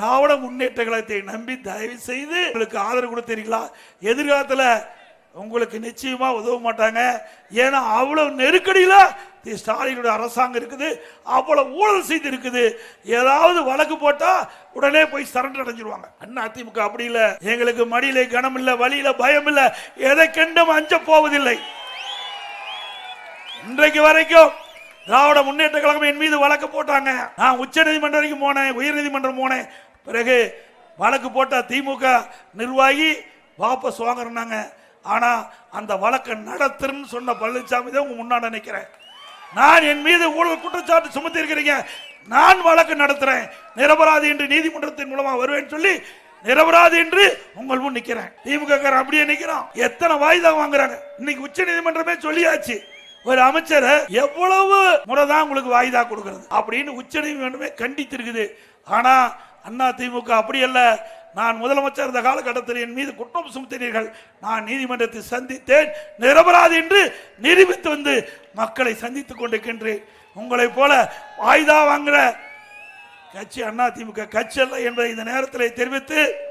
திராவிட முன்னேற்ற கழகத்தை நம்பி தயவு செய்து உங்களுக்கு ஆதரவு கொடுத்தீங்களா எதிர்காலத்தில் உங்களுக்கு நிச்சயமா உதவ மாட்டாங்க. ஏன்னா அவ்வளவு நெருக்கடியில் தி ஸ்டாலினுடைய அரசாங்கம் இருக்குது. அவ்வளவு ஊழல் செய்து இருக்குது. ஏதாவது வழக்கு போட்டா உடனே போய் சரண்டர் அடைஞ்சிருவாங்க. அண்ணா அதிமுக அப்படி இல்லை. எங்களுக்கு மடியில கனம் இல்லை வழியில பயம் இல்லை. எதை கண்டும் அஞ்ச போவதில்லை. இன்றைக்கு வரைக்கும் திராவிட முன்னேற்ற கழகம் என் மீது வழக்கு போட்டாங்க. நான் உச்ச நீதிமன்றம் வரைக்கும் போனேன் உயர் நீதிமன்றம் போனேன். பிறகு வழக்கு போட்டால் திமுக நிர்வாகி வாபஸ் வாங்குறாங்க ஆனா அந்த வழக்கை நடத்துன்னு சொன்ன பழனிசாமி தான் உங்க முன்னாடி நினைக்கிறேன் நான் என் மீது ஊழல் குற்றச்சாட்டு சுமத்தி இருக்கிறீங்க நான் வழக்கு நடத்துறேன். நிரபராதி என்று நீதிமன்றத்தின் மூலமா வருவேன் சொல்லி நிரபராதி என்று உங்கள் முன் நிக்கிறேன். திமுக அப்படியே நிக்கிறான். எத்தனை வாய்தா வாங்குறாங்க? இன்னைக்கு உச்ச நீதிமன்றமே சொல்லியாச்சு. ஒரு அமைச்சர் எவ்வளவு முறை தான் உங்களுக்கு வாய்தா கொடுக்கறது? அப்படின்னு உச்ச நீதிமன்றமே கண்டித்திருக்குது. ஆனா அண்ணா திமுக அப்படி அல்ல. நான் முதலமைச்சர் இருந்த காலகட்டத்தில் என் மீது குற்றம் சுமத்தினீர்கள். நான் நீதிமன்றத்தை சந்தித்தேன். நிரபராது என்று நிரூபித்து வந்து மக்களை சந்தித்துக் கொண்டிருக்கின்றேன். உங்களைப் போல வாய்தா வாங்குற கட்சி அண்ணா திமுக கட்சி அல்ல என்பதை இந்த நேரத்தில் தெரிவித்து